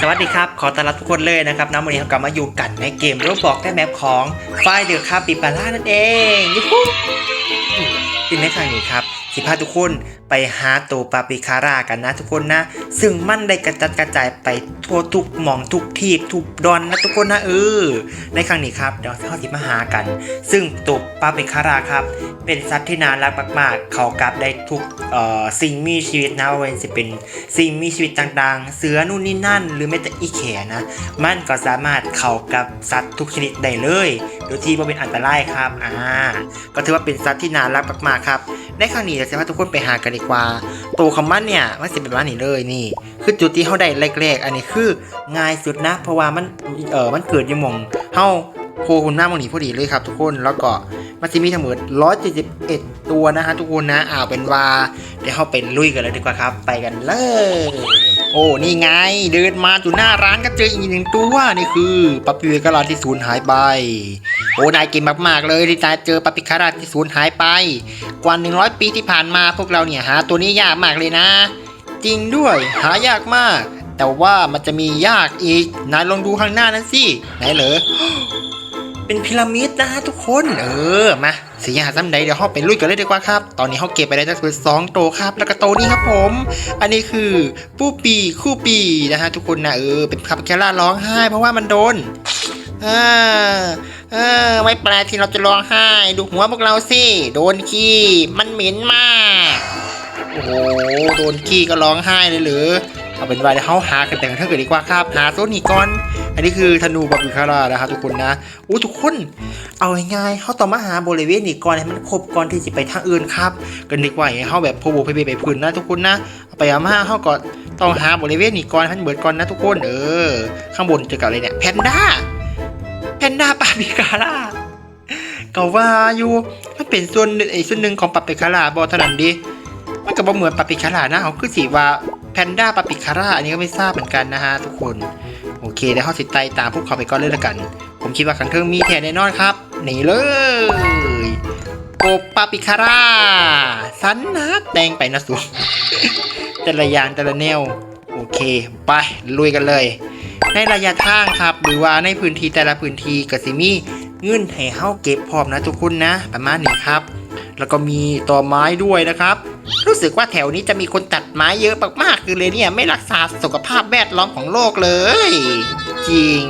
สวัสดีครับ ขอต้อนรับทุกคนเลยนะครับน้ำวันนี้เรากลับมาอยู่กันในเกมรูปบอกได้แมปของไฟเดือดคาปิปาร่านั่นเองยูฮูซึ่งในครั้งนี้ครับสิพาทุกคน ไปหาตัวปาปิคาร่ากันนะทุกคนนะ ซึ่งมันได้กระจัดกระจายไปทั่วทุกหมองทุกทีบทุกดอนนะทุกคนนะเออในครั้งนี้ครับเดี๋ยวเราสิมาหากัน ซึ่งตัวปาปิคาร่าครับ เป็นสัตว์ที่น่ารักมาก ๆ เขากับได้ทุกเอ่อสิ่งมีชีวิตนะว่าเป็นสิเป็นสิ่งมีชีวิตต่างๆ เสือนู่นนี่นั่น หรือแม้แต่อีแขนะ มันก็สามารถเข้ากับสัตว์ทุกชนิดได้เลยโดยที่ไม่เป็นอันตรายครับอ่าก็ถือว่าเป็นสัตว์ที่น่ารักมากๆครับในครั้งนี้เราจะพาทุกคนไปหากันดีกว่า ตัวของมันเนี่ยมันสิเป็นว่านี่เลยนี่ คือจุดที่เขาได้แรกๆ อันนี้คือง่ายสุดนะ เพราะว่ามันเออมันเกิดอยู่มองเฮาโคคุณหน้ามองนี้พอดีเลยครับทุกคนแล้วก็มันจะมีทั้งหมด171 ตัวนะฮะทุกคนนะอ่าเป็นว่าเดี๋ยวเราไปลุยกันเลยดีกว่าครับ ไปกันเลย โอ้นี่ไงเดินมาอยู่หน้าร้านก็เจออีกหนึ่งตัวนี่คือปาปิคาราที่สูญหายไป โอ้นายเก่งมากๆเลยที่ตายเจอปาปิคาราที่สูญหายไป กว่า 100 ปีที่ผ่านมาพวกเราเนี่ยหาตัวนี้ยากมากเลยนะ จริงด้วยหายากมาก แต่ว่ามันจะมียากอีกนายลองดูข้างหน้านั้นสิไหนเหรอเป็นพีระมิดนะทุกคน เออ มาสียหาซ้ำใดเดี๋ยวเราไปลุยกันเลยดีกว่าครับ ตอนนี้เราเก็บไปได้ทั้งหมดสองโตวครับ แล้วก็โตวนี้ครับผม อันนี้คือปู้ปีคู่ปีนะฮะทุกคนนะเออเป็นคาปแคล่าร้องไห้เพราะว่ามันโดน เอ่าเออ ไม่แปลที่เราจะร้องไห้ ดูหัวพวกเราสิ โดนขี้ มันเหม็นมาก โอ้โห โดนขี้ก็ร้องไห้เลยหรือเอาเป็นว่าเดี๋ยวเขาหากันแต่งเท่าเกิดดีกว่าครับ หาโซนนี้ก่อน อันนี้คือธนูบาบิคาร่านะครับทุกคนนะอู้ทุกคน เอาง่ายๆเขาต้องมาหาบริเวณนี้ก่อนให้มันครบก่อนที่จะไปทางอื่นครับกันดีกว่าอย่างเขาแบบโพโบไปไปพื้นนะทุกคนนะไปเอามาเขาก็ต้องหาบริเวณนี้ก่อนให้มันเบิดก่อนนะทุกคนเออข้างบนเจอกับอะไรเนี่ยแพนด้า แพนด้าปาบิคาร่าก็ว่าอยู่มันเป็นส่วนหนึ่งไอ้ส่วนหนึ่งของปาปิคาร่าบอทนันดิมันก็บ่เหมือนปาปิคาร่านะเขาคือสีว่าแพนด้าปาปิคาร่าอันนี้ก็ไม่ทราบเหมือนกันนะฮะทุกคนโอเคเดี๋ยวเขาสิไตตามพวกเขาไปก่อนเลยละกัน ผมคิดว่าขังเทิงมีแทนแน่นอนครับหนีเลยโอปาปิคาร่าสันนะแดงไปนะสูแต่ละอย่างแต่ละแนว โอเค ไป ลุยกันเลย ในระยะทางครับ หรือว่าในพื้นที่แต่ละพื้นที่ก็สิมีเงื่อนให้เฮาเก็บพร้อมนะทุกคนนะ ประมาณนี้ครับ แล้วก็มีต่อไม้ด้วยนะครับ รู้สึกว่าแถวนี้จะมีคนตัดไม้เยอะมากๆคือเลยเนี่ยไม่รักษาสุขภาพแวดล้อมของโลกเลย จริง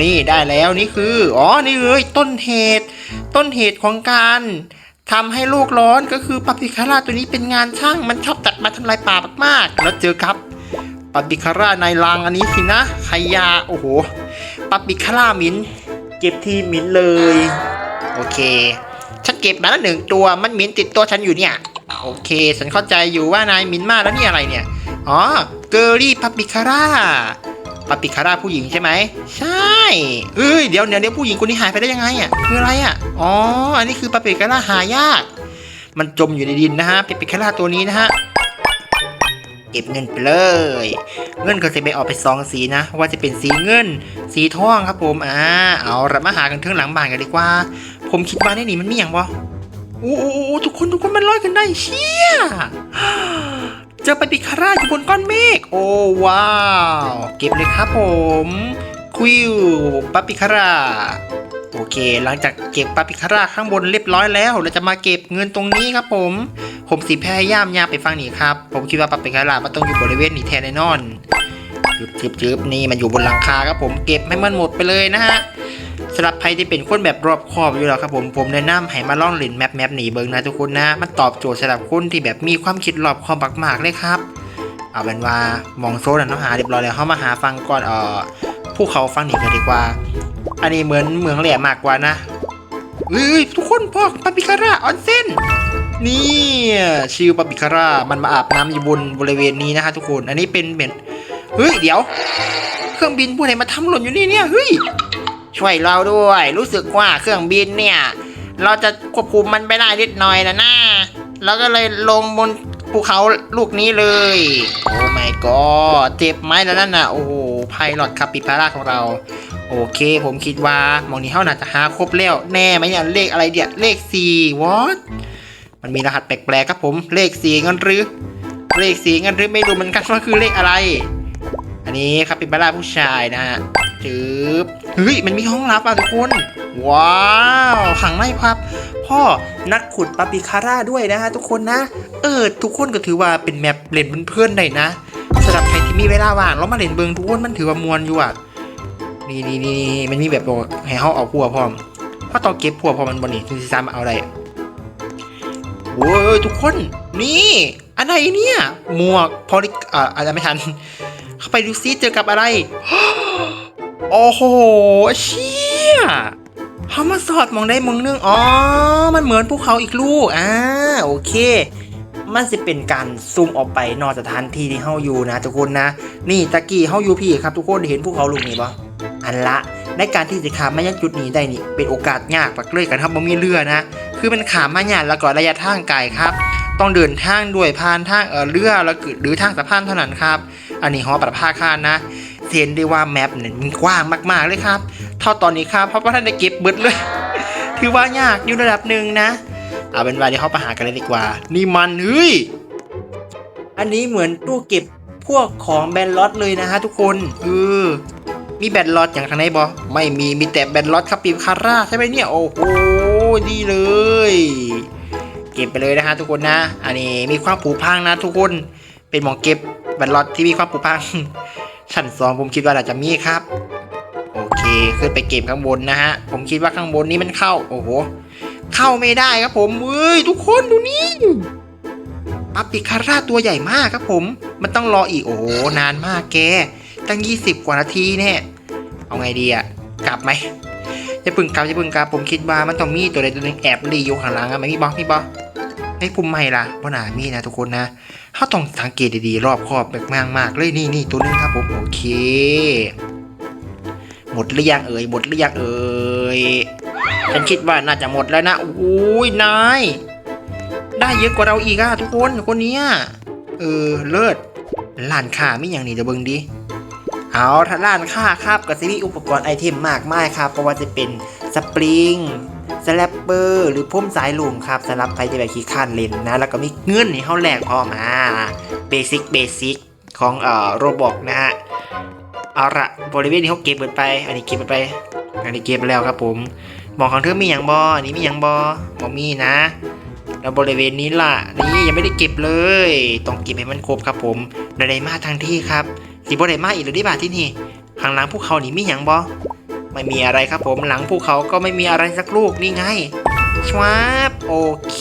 นี่ได้แล้วนี่คืออ๋อนี่เลยต้นเหตุ ต้นเหตุของการทำให้โลกร้อนก็คือปาปิคาร่าตัวนี้เป็นงานช่างมันชอบตัดมาทำลายป่ามากๆ แล้วเจอครับ ปาปิคาร่าในรังอันนี้สินะขยาโอ้โหปาปิคาร่ามินเก็บที่มินเลย โอเค ฉันเก็บมาแล้วหนึ่งตัวมันมินติดตัวฉันอยู่เนี่ย โอเค ฉันเข้าใจอยู่ว่านายมินมากแล้วนี่อะไรเนี่ย อ๋อ เกอรี่ปาปิคาร่าปาปิคาร่าผู้หญิงใช่ไหม ใช่เอ้ยเดี๋ยวเดี๋ยวเดี๋ยวผู้หญิงคนนี้หายไปได้ยังไงอะคืออะไรอะ อ๋อ อันนี้คือปาปิคาร่าหายาก มันจมอยู่ในดินนะฮะปาปิคาร่าตัวนี้นะฮะ เก็บเงินไปเลย เงินก็จะไปออกไปสองสีนะ ว่าจะเป็นสีเงิน สีทองครับผมอ่าเอาเรามาหากันเทิงหลังบ้านกันดีกว่า ผมคิดว่าในนี้มันมีอย่างบ่โอ้โอ้อทุกคนทุกคนมันลอยกันได้เชี่ยเจอปาปิคาราอยู่บนก้อนเมฆโอ้ว้าว เก็บเลยครับผม ควิวปาปิคารา โอเค หลังจากเก็บปาปิคาร่าข้างบนเรียบร้อยแล้ว เราจะมาเก็บเงินตรงนี้ครับผม ผมสิพยายามยาไปฟังนี่ครับ ผมคิดว่าปาปิคาร่ามันต้องอยู่บริเวณนี้แทนแน่นอนจึบจึบจึบนี่มันอยู่บนหลังคาครับผมเก็บให้มันหมดไปเลยนะฮะสำหรับใครที่เป็นคนแบบรอบคอบอยู่แล้วครับผมผมแนะนำให้มาล่องเล่นแมปแมปหนีเบิงนะทุกคนนะ มันตอบโจทย์สำหรับคนที่แบบมีความคิดรอบคอบมากๆเลยครับ เอาเป็นว่ามองโซนนะเนาะหาเรียบร้อยแล้วเข้ามาหาฟังก่อนเอ่อผู้เขาฟังหนีกันดีกว่า อันนี้เหมือนเมืองแหลมมากกว่านะเฮ้ยทุกคนพ่อปาปิคาร่าออนเซนนี่ชิลปาปิคาร่ามันมาอาบน้ำอยู่บนบริเวณนี้นะฮะทุกคน อันนี้เป็นเป็นเฮ้ยเดี๋ยว เครื่องบินผู้ใดมาทำหล่นอยู่นี่เนี่ยเฮ้ยช่วยเราด้วย รู้สึกว่าเครื่องบินเนี่ย เราจะควบคุมมันไปได้นิดหน่อยนะนะเราก็เลยลงบนภูเขาลูกนี้เลย โอ้ my god เจ็บไหมแล้วนั่นน่ะโอ้โห ไพลอตคาปิพาร่าของเรา โอเค ผมคิดว่ามองนี้เท่าน่าจะหาครบแล้ว แน่ไหมเนี่ยเลขอะไรเดียเลขสี่วอตมันมีรหัสแปลกๆครับผมเลขสี่งั้นหรือ เลขสี่งั้นหรือไม่รู้เหมือนกันว่าคือเลขอะไร อันนี้ครับป็นบาร่าผู้ชายนะฮะจืบเฮ้ยมันมีห้องลับอะทุกคนว้าวขังในครับพ่อนักขุดปาปิคาร่าด้วยนะฮะทุกคนนะ เออทุกคนก็ถือว่าเป็นแมปเล่นเพื่อนๆได้นะำหรับใครที่มีเวลาว่างเรามาเล่นเบิงทุกคนมันถือว่ามวนอยู่อะนี่นี่นี่มันมีแบบให้เขาเอาพัวพร้อมเพราะต้องเก็บพัวพอมันบนนี่ถึงจะสามารถเอาได้โว้ยทุกคนนี่อะไรเนี่ยหมวกพอลิอ่าอาจจะไม่ทัน เข้าไปดูซิเจอกับอะไรโอ้โหเชี่ยเขามาสอดมองได้มองนึงอ๋อมันเหมือนภูเขาอีกลูกอ่าโอเค มันจะเป็นการซูมออกไปนอกสถานที่ที่เฮาอยู่นะทุกคนนะ นี่ตะกี้เฮาอยู่พี่ครับทุกคนเห็นภูเขาลูกนี้ปะอันละในการที่จะขามมายังจุดนี้ได้นี่เป็นโอกาสยากปักเลยกันครับบ่มีเรือนะ คือมันขามมาหยาดแล้วก็ระยะทางไกลครับ ต้องเดินทางด้วยผ่านทางเออเรือแล้วก็หรือทางสะพานเท่านั้นครับ อันนี้หอประภาคานะเห็นได้ว่าแมปเนี่ยมันกว้างมากๆเลยครับ เท่าตอนนี้ครับเพราะว่าท่านได้เก็บเบิดเลย ถือว่ายากอยู่ระดับหนึ่งนะ เอาเป็นว่าเดี๋ยวเขาไปหากันเลยดีกว่า นี่มันเฮ้ย อันนี้เหมือนตู้เก็บพวกของแบนล็อตเลยนะฮะทุกคนเออมีแบนล็อตอย่างทางไหนบอไม่มีมีแต่แบนล็อตครับปีคาร่าใช่ไหมเนี่ยโอ้โหดีเลย เก็บไปเลยนะฮะทุกคนนะ อันนี้มีความผูพังนะ ทุกคนเป็นหมองเก็บแบนล็อตที่มีความผูพังชั้นสองผมคิดว่าอาจจะมีครับ โอเคขึ้นไปเก็บข้างบนนะฮะผมคิดว่าข้างบนนี้มันเข้าโอ้โห เข้าไม่ได้ครับผมเฮ้ยทุกคนดูนี่ปัปปิคาร่าตัวใหญ่มากครับผม มันต้องรออีกโอ้โหนานมากแก ตั้ง 20 กว่านาทีเนี่ยเอาไงดีอะกลับไหมจะพึ่งกลับจะพึ่งกลับผมคิดว่ามันต้องมีตัวใดตัวหนึงแอบรีอยู่ข้างหลังอะไหมมีบอสมีบอให้ภูมิไม่ล่ะว่าหนามีนะทุกคนนะเขาต้องสังเกตดีๆรอบคอบแบบมากๆเลยนี่นี่ตัวนึงครับผมโอเคหมดหรือยังเอ่ยหมดหรือยังเอ่ย ฉันคิดว่าน่าจะหมดแล้วนะโอ้ยนาย ได้เยอะกว่าเราอีกอะทุกคนคนเนี้ยเออเลิศร้านค้ามีอย่างนี้เดี๋ยวเบิ่งดิเอาถ้าร้านค้าครับก็จะมีอุปกรณ์ไอเทมมากมายครับเพราะว่าจะเป็นสปริงสแลปเปอร์หรือพุ่มสายลุงครับสำหรับใครที่แบบขี้ข้านเล่นนะ แล้วก็มีเงินให้เขาแลกพอมาเบสิกเบสิกของเอ่อโรบอกนะฮะเอาละบริเวณนี้เขาเก็บเบิดไป อันนี้เก็บเบิดไป อันนี้เก็บไปแล้วครับผม มองของเธอมีอย่างบออันนี้มีอย่างบอบอมีนะ แล้วบริเวณนี้ล่ะ นี่ยังไม่ได้เก็บเลย ต้องเก็บให้มันครบครับผมได้ไดมาทางที่ครับสีบไดมาอีกหรือได้บาทที่นี่ข้างหลังภูเขานี่มีอย่างบอไม่มีอะไรครับผมหลังภูเขาก็ไม่มีอะไรสักลูกนี่ไงชวาบโอเค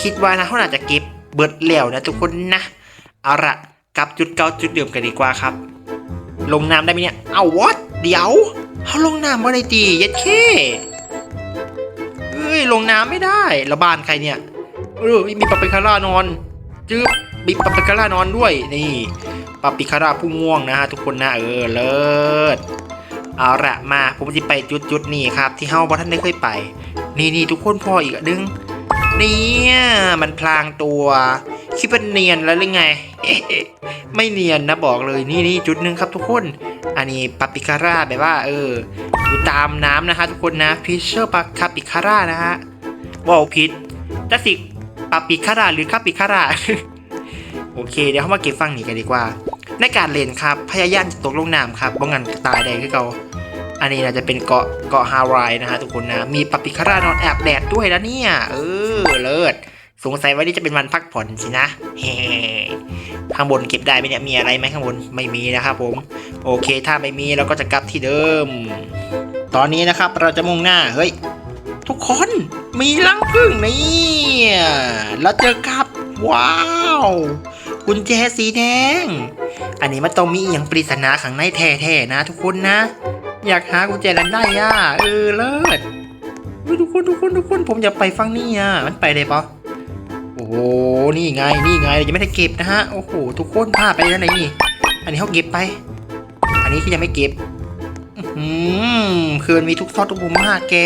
คิดว่านะเขาน่าจจะเก็บเบิดแล้วนะทุกคนนะเอาละกลับจุดเก่าจุดเดิมกันดีกว่าครับ ลงน้ำได้ไหมเนี่ย เอาวอตเดี๋ยวเขาลงน้ำมาในตีเย็ดเค้ย ลงน้ำไม่ได้แล้วบ้านใครเนี่ยเออมีปาปิคาร่านอนจืบมีปาปิคาร่านอนด้วย นี่ปาปิคาร่าผู้ง่วงนะฮะทุกคนนะเออเลิศเอาละมาผมจะไปจุดจุดนี้ครับ ที่เฮาบอท่านได้เคยไป นี่นี่ทุกคนพออีกดึงเนี่ยมันพลางตัว คิดเป็นเนียนแล้วหรือไง ไม่เนียนนะบอกเลยนี่นี่จุดหนึ่งครับทุกคน อันนี้ปาปิคาร่าแบบว่า เออ อยู่ตามน้ำนะคะทุกคนนะพิเชอร์ปาคาปิคาร่านะฮะว่าวพิษจะสิปาปิคาร่าหรือคาปิคาร่าโอเค เดี๋ยวเข้ามาเก็บฟังนี้กันดีกว่า ในการเล่นครับพยายามจะตกลงน้ำครับบ้องกันตายแดงคือเขาอันนี้น่าจะเป็นเกาะเกาะฮาวายนะฮะทุกคนนะ มีปาปิคาร่านอนแอบแดดด้วยนะเนี่ย เออเลิศ สงสัยว่านี่จะเป็นวันพักผ่อนสินะเฮ้ข้างบนเก็บได้ไหมเนี่ยมีอะไรไหมข้างบนไม่มีนะครับผม โอเคถ้าไม่มีเราก็จะกลับที่เดิม ตอนนี้นะครับเราจะมุ่งหน้าเฮ้ยทุกคนมีรังผึ้งนี่แล้วเจอกับว้าวกุญแจสีแดง อันนี้มันต้องมีอย่างปริศนาข้างในแท้ๆนะ ทุกคนนะ อยากหากุญแจนั้นได้อะเออเลิศเฮ้ยทุกคนทุกคนทุกคนผมอยากไปฟังนี่อะมันไปได้ปะ โอ้โห นี่ไง นี่ไง ยังไม่ได้เก็บนะฮะ โอ้โห ทุกคนพลาดไปแล้วไหนนี่ อันนี้เขาเก็บไป อันนี้คือยังไม่เก็บ อืมคือมันมีทุกซอกทุกมุมมากแก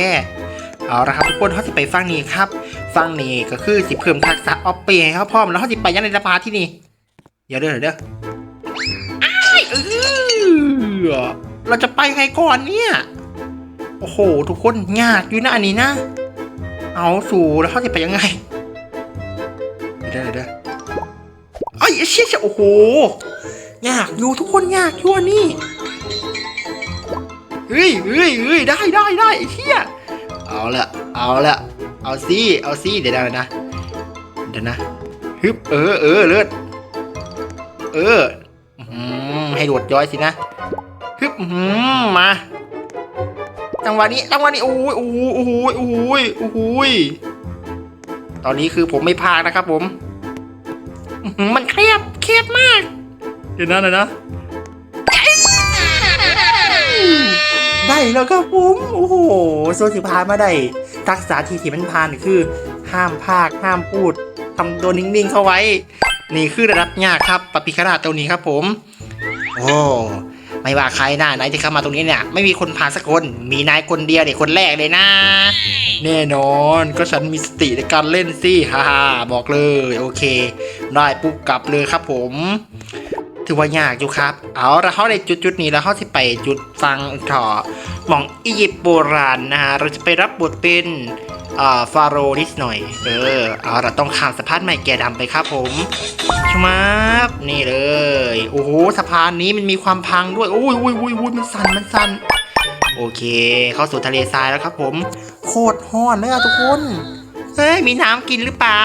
เอาละครับทุกคนเขาจะไปฟังนี่ครับ ฟังนี่ก็คือสิเพิ่มทักษะออฟเปย์ให้เขาพร้อมแล้วเขาจะไปยังในสภาที่นี่เดี๋ยวเด้อเดี๋ยวเด้ออ้ายเออเราจะไปไงก่อนเนี่ย โอ้โห ทุกคนยากอยู่นะอันนี้นะ เอาสู่แล้วเขาจะไปยังไง ชี่ยเชี่ยโอ้โหยากอยู่ทุกคนยากอยู่อันนี่เฮ้ยเฮ้ยเฮ้ยได้ได้ได้ไอ้เหี้ยเอาละเอาละเอาสิเอาสิเดี๋ยวนะนะเดี๋ยวนะฮึบเออเออเลิศเอออื้อหือให้โดดย้อยสินะฮึบอื้อหือมาจังหวะนี้จังหวะนี้โอ้ยโอ้ยโอ้ยโอ้ยโอ้ยตอนนี้คือผมไม่พาดนะครับผมมันเครียด เครียดมาก เดี๋ยวนะเดี๋ยวนะ ได้แล้วครับผมโอ้โหโซสิพานมาได้ทักษะทีที่มันพานคือ ห้ามพากห้ามพูดทำตัวนิ่งๆเข้าไว้ นี่คือระดับยากครับปปิคราชตัวนี้ครับผม โอ้ ไม่ว่าใครหน้าไหนที่เข้ามาตรงนี้เนี่ยไม่มีคนผ่านสักคนมีนายคนเดียวเด็กคนแรกเลยนะ แน่นอนก็ฉันมีสติในการเล่นสิฮ่าฮ่าบอกเลยโอเค ได้ปุ๊บกลับเลยครับผม ถือว่ายากอยู่ครับ เอาละเขาในจุดจุดๆนี้แล้วเขาที่ไปจุดฟังถ่อหมองอียิปต์โบราณนะฮะเราจะไปรับบทเป็นอ่า ฟาโรนิดหน่อย เออเอาเราต้องข้ามสะพานใหม่แก่ดำไปครับผมชมาบนี่เลย โอ้โหสะพานนี้มันมีความพังด้วยโอ้ยโอ้ยโอ้ยโอ้ยมันสั่นมันสั่นโอเค เข้าสู่ทะเลทรายแล้วครับ ผม โคตรฮ้อนเลยอะทุกคนเฮ้ยมีน้ำกินหรือเปล่า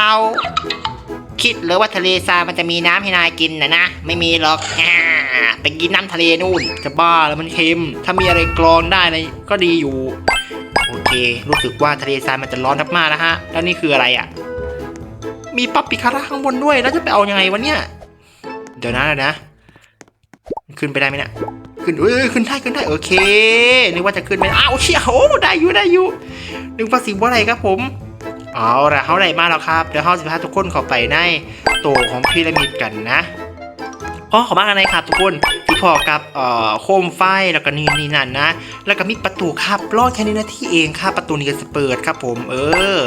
คิดเลยว่าทะเลทรายมันจะมีน้ำให้นายกินนะนะไม่มีหรอกไปกินน้ำทะเลนู่น จะบ้าแล้วมันเค็ม ถ้ามีอะไรกรองได้นะก็ดีอยู่ เครู้สึกว่าทะเลทรายมันจะร้อนมากๆนะฮะ แล้วนี่คืออะไรอะ มีปั๊บปิคาร่าข้างบนด้วย แล้วจะไปเอายังไงวะเนี่ย เดี๋ยวนะนะ ขึ้นไปได้ไหมเนี่ย ขึ้นเอ้ยขึ้นได้ขึ้นได้โอเค นึกว่าจะขึ้นไม่ได้อ้าวเชี่ยโอ้ได้อยู่ได้อยู่นึกว่าสิว่าอะไรครับผมเอาละเขาได้มาแล้วครับเดี๋ยวเขาสิพาทุกคนเข้าไปในโตวของพีระมิดกันนะอ๋อขอบ้างอะไรครับทุกคน อกับเอ่อโคมไฟแล้วก็นี่นี่นั่นนะ แล้วก็มีประตูครับรอดแค่นี้นาที่เองครับประตูนี้ก็จะเปิดครับผมเออ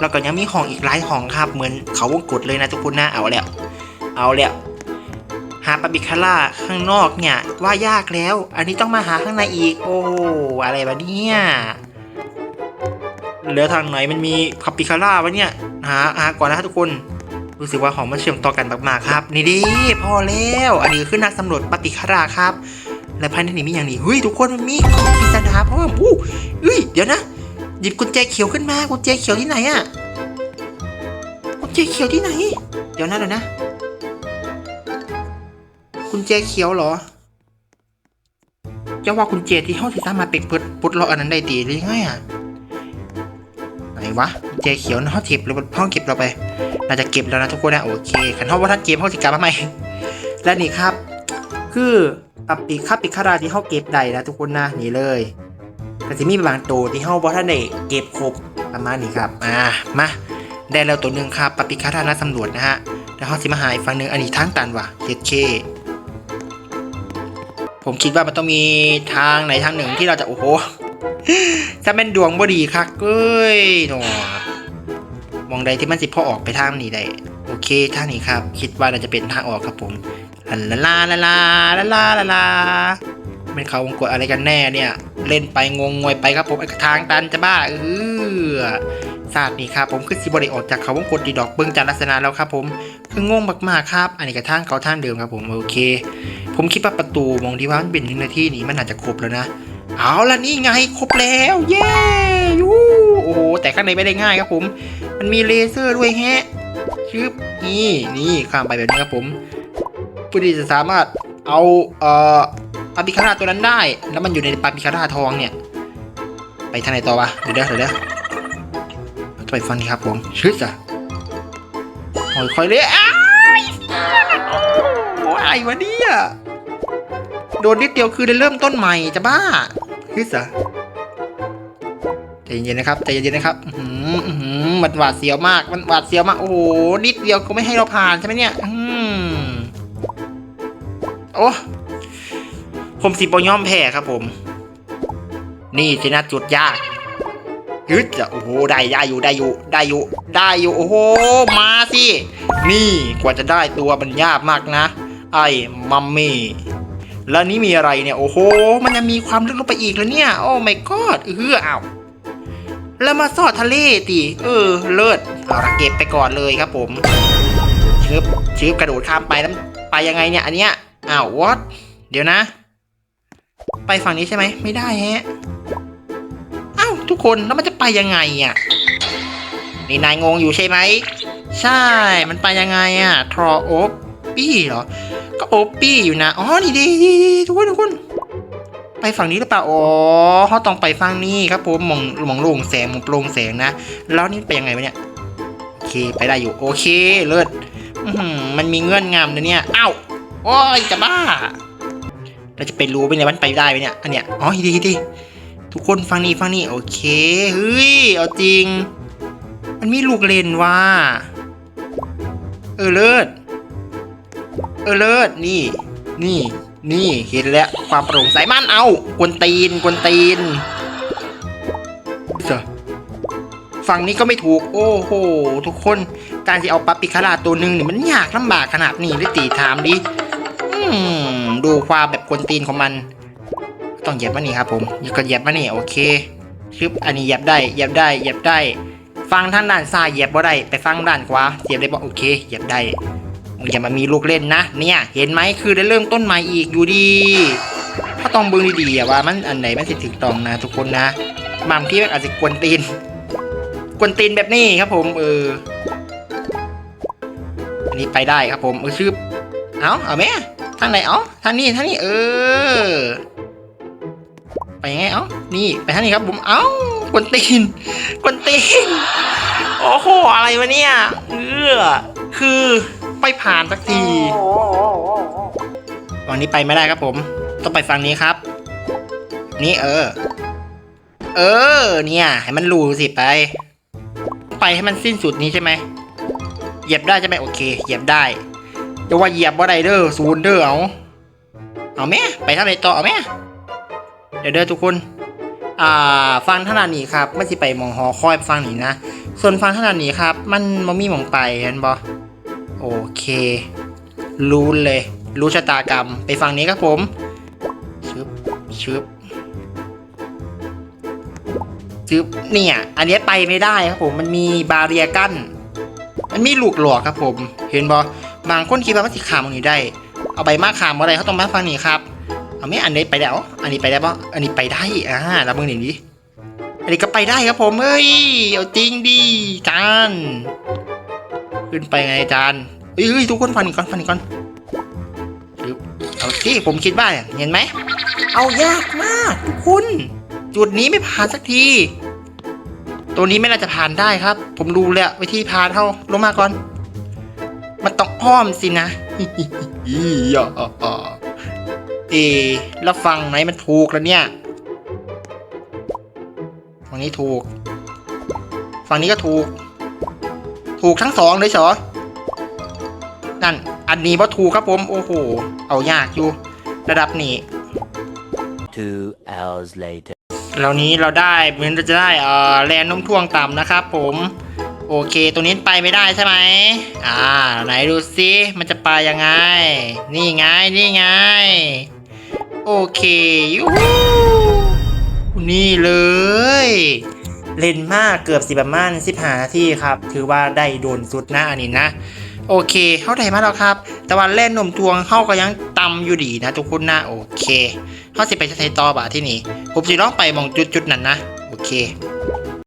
แล้วก็ยังมีห้องอีกหลายห้องครับเหมือนเขาวงกดเลยนะทุกคนนะเอาแล้วเอาแล้วหาปาบิคาร่าข้างนอกเนี่ยว่ายากแล้ว อันนี้ต้องมาหาข้างในอีก โอ้อะไรวะเนี่ยแล้วทางไหนมันมีคาปิคาร่าวะเนี่ย หาหาก่อนนะทุกคน รู้สึกว่าของมันเชื่อมต่อกันมากๆครับ นี่ดิพอแล้วอันนี้คือนักสำรวจปฏิคาราครับ และภายในนี้มีอย่างนี้เฮ้ยทุกคนมันมีของปริศนาเพิ่มอู้เฮ้ยเดี๋ยวนะ หยิบกุญแจเขียวขึ้นมากุญแจเขียวที่ไหนอะกุญแจเขียวที่ไหน เดี๋ยวนะเดี๋ยวนะ กุญแจเขียวเหรอจะว่ากุญแจที่ห้องที่สามารถเปิดเปิดปลดล็อกอันนั้นได้ตีหรือไงอะ นวะเจเขียวนะเขาเก็บหรือห้องเก็บเราไปน่าจะเก็บแล้วนะทุกคนนะโอเคขันห้องว่าท่านเก็บห้องสิกรรมมาใหม่และนี่ครับ คือปับปีคาปิคาราที่เขาเก็บได้นะทุกคนนะนี่เลยแต่จะมีบางตัวที่เขาว่าท่านได้เก็บครบประมาณนี้ครับอ่ามาได้แล้วตัวหนึ่งครับปับปิคารานักสำรวจนะฮะแล้วเขาสิมาหาอีกฝั่งหนึ่งอันนี้ทางตันว่ะเจ็ดเคผมคิดว่ามันต้องมีทางไหนทางหนึ่งที่เราจะโอ้โห ถ้าเป็นดวงบ่ดีคักเอ้ยหนอมองใดที่มันสิพอออกไปทางนี้ได้ โอเคทางนี้ครับ คิดว่าน่าจะเป็นทางออกครับผมลาลาลาลาลาลาลาลาเป็นเขาวงกดอะไรกันแน่เนี่ย เล่นไปงงงวยไปครับผมไอ้ทางตันจะบ้าเออศาสตร์นี่ครับผมคือสิบริออกจากเขาวงกดดีดอกเบิ้งจากลักษณะแล้วครับผมคืองงมากๆครับ อันนี้กระทางเขาทางเดิมครับผมโอเค ผมคิดว่าประตูมองที่ว่ามันเป็นหนึ่งนาทีนี้มันอาจจะครบแล้วนะ เอาละนี่ไงครบแล้วเย้ยูโอ้โหแต่ข้างในไม่ได้ง่ายครับผม มันมีเลเซอร์ด้วยแฮะชึบนี่นี่ข้ามไปแบบนี้ครับผมเพื่อที่จะสามารถเอาเอ่อปาปิคาร่าตัวนั้นได้ แล้วมันอยู่ในปาปิคาร่าทองเนี่ย ไปทางไหนต่อวะเดี๋ยวเดี๋ยวเดี๋ยวจะไปฟังนี่ครับผมชึบจ้ะคอยคอยเลยอ้ายโอ้ยไอ้วะเนี่ยโดนนิดเดียวคือได้เริ่มต้นใหม่จะบ้า ฮึสะใจเย็นๆนะครับใจเย็นๆนะครับอื้อหืออื้อหือมันหวาดเสียวมาก มันหวาดเสียวมาก โอ้โห นิดเดียวก็ไม่ให้เราผ่านใช่ไหมเนี่ย อืมโอ้ ผมสิบย่อมแพ้ครับผม นี่สินะจุดยากฮึดจะโอ้โห ได้ได้อยู่ ได้อยู่ ได้อยู่ ได้อยู่ โอ้โห มาสิ นี่ กว่าจะได้ตัวมันยากมากนะ ไอ้ มัมมี่ แล้วนี่มีอะไรเนี่ย โอ้โห มันยังมีความลึกลงไปอีกแล้วเนี่ย โอ้ไม่กอดเอออ้าวแล้วมาซอดทะเลติเออ เลิศเอาละเก็บไปก่อนเลยครับผมชึบชึบกระโดดข้ามไปแล้วไปยังไงเนี่ยอันเนี้ยอ้าววอตเดี๋ยวนะ ไปฝั่งนี้ใช่ไหมไม่ได้ฮะอ้าวทุกคนแล้วมันจะไปยังไงอะนี่นายงงอยู่ใช่ไหมใช่มันไปยังไงอะทรอโอป ปี้เหรอ ก็โอปปี้อยู่นะ อ๋อ นี่ดีดีทุกคนทุกคน ไปฝั่งนี้หรือเปล่า อ๋อเขาต้องไปฝั่งนี้ครับผมมองมองโล่งแสงมองโปร่งแสงนะ แล้วนี่ไปยังไงวะเนี่ย โอเค ไปได้อยู่ โอเค เลิศมันมีเงื่อนงำนะเนี่ย อ้าว โอ้ยจะบ้า เราจะไปรู้ไปเนี่ยมันไปได้ไหมเนี่ย อันเนี้ย อ๋อดีดี ทุกคนฟังนี่ฟังนี่โอเค เฮ้ย เอาจริง มันมีลูกเล่นว่ะเออเลิศ เออเลิศนี่ นี่ นี่เห็นแล้วความโปร่งใสมันเอากวนตีนกวนตีนเจ้าฝั่งนี้ก็ไม่ถูก โอ้โห ทุกคนการที่เอาปั๊บปิคาราตัวหนึ่งเนี่ยมันยากลำบากขนาดนี้หรือตีถามดิอืมดูความแบบกวนตีนของมัน ต้องเหยียบมานี่ครับผมก็เหยียบมานี่โอเคชึบอันนี้เหยียบได้เหยียบได้เหยียบได้ ฟังทางด้านซ้ายเหยียบบ่ได้ ไปฟังด้านขวาเหยียบได้บ่โอเคเหยียบได้ อย่ามามีลูกเล่นนะ เนี่ยเห็นไหมคือได้เริ่มต้นใหม่อีกอยู่ดีถ้าต้องเบิ่งดีๆว่ามันอันไหนมันสิถึกต้องนะทุกคนนะบางที่มันอาจจะกวนตีน กวนตีนแบบนี้ครับผมเอออันนี้ไปได้ครับผมเออชื่อเอาเอาไหมทางไหนเอาทางนี้ทางนี้เออ ไปยังไงเอ้านี่ไปทางนี้ครับผมเอ้ากวนตีนกวนตีนโอ้โหอะไรวะเนี่ยเออคือ ไปผ่านสักทีฝั่งนี้ไปไม่ได้ครับผม ต้องไปฝั่งนี้ครับ นี่เออ เออ เนี่ย ให้มันรูสิไป ไปให้มันสิ้นสุดนี้ใช่ไหมเหยียบได้ใช่ไหมโอเค เหยียบได้แต่ว่าเหยียบว่าไรเด้อศูนเด้อเอาเอาแม่ไปทางไหนต่อเอาแม่เดี๋ยวเด้อทุกคน อ่า ฟังท่านานี้ครับไม่สิไปมองหอคอยฟังนี่นะ ส่วนฟังท่านานี้ครับ มันมมีมองไปเห็นบอ โอเค รู้เลย รู้ชะตากรรม ไปฟังนี้ครับผมชึบชึบชึบเนี่ย อันนี้ไปไม่ได้ครับผม มันมีบาเรียกั้น มันมีลูกหลอกครับผม เห็นบอบางคนคิดว่ามันสิขามตรงนี้ได้ เอาใบมากขามอะไรเขาต้องมาฟังนี่ครับ เอาไม่อันนี้ไปแล้วอันนี้ไปได้ปะอันนี้ไปได้ อ่าแล้วมึงหนึ่งดิอันนี้ก็ไปได้ครับผมเฮ้ย เอาจริงดิจาน ขึ้นไปไงจานเฮ้ยเฮ้ยทุกคนฟันอีกก่อนฟันอีกก่อนปึ๊บเอาสิผมคิดว่าเนี่ยเห็นไหม เอายากมาก ทุกคน จุดนี้ไม่ผ่านสักที ตัวนี้ไม่น่าจะผ่านได้ครับ ผมดูแล้ววิธีผ่านเท่าลงมาก่อน มันต้องอ้อมสินะอียาเอแล้วฟังไหนมันถูกแล้วเนี่ยฝั่งนี้ถูก ฝั่งนี้ก็ถูก ถูกทั้งสองเลยเหรอนั่น อันนี้ว่าถูกครับผม โอ้โห เอายากอยู่ ระดับนี้ Two hours later. เหล่านี้เราได้เหมือนเราจะได้เอ่อแรงโน้มถ่วงต่ำนะครับผม โอเคตัวนี้ไปไม่ได้ใช่ไหมอ่า ไหนดูซิมันจะไปยังไง นี่ไง นี่ไง โอเคยูฮูนี่เลย เล่นมากเกือบสิประมาณสิบหานาทีครับ ถือว่าได้โดนสุดนะอันนี้นะ โอเคเข้าได้มาแล้วครับ แต่ว่าเล่นนมทวงเข้าก็ยังต่ำอยู่ดีนะทุกคนนะโอเคเข้าสิไปใช้ต่อบาที่นี่ผมสิลองไปมองจุดจุดๆนั้นนะ โอเค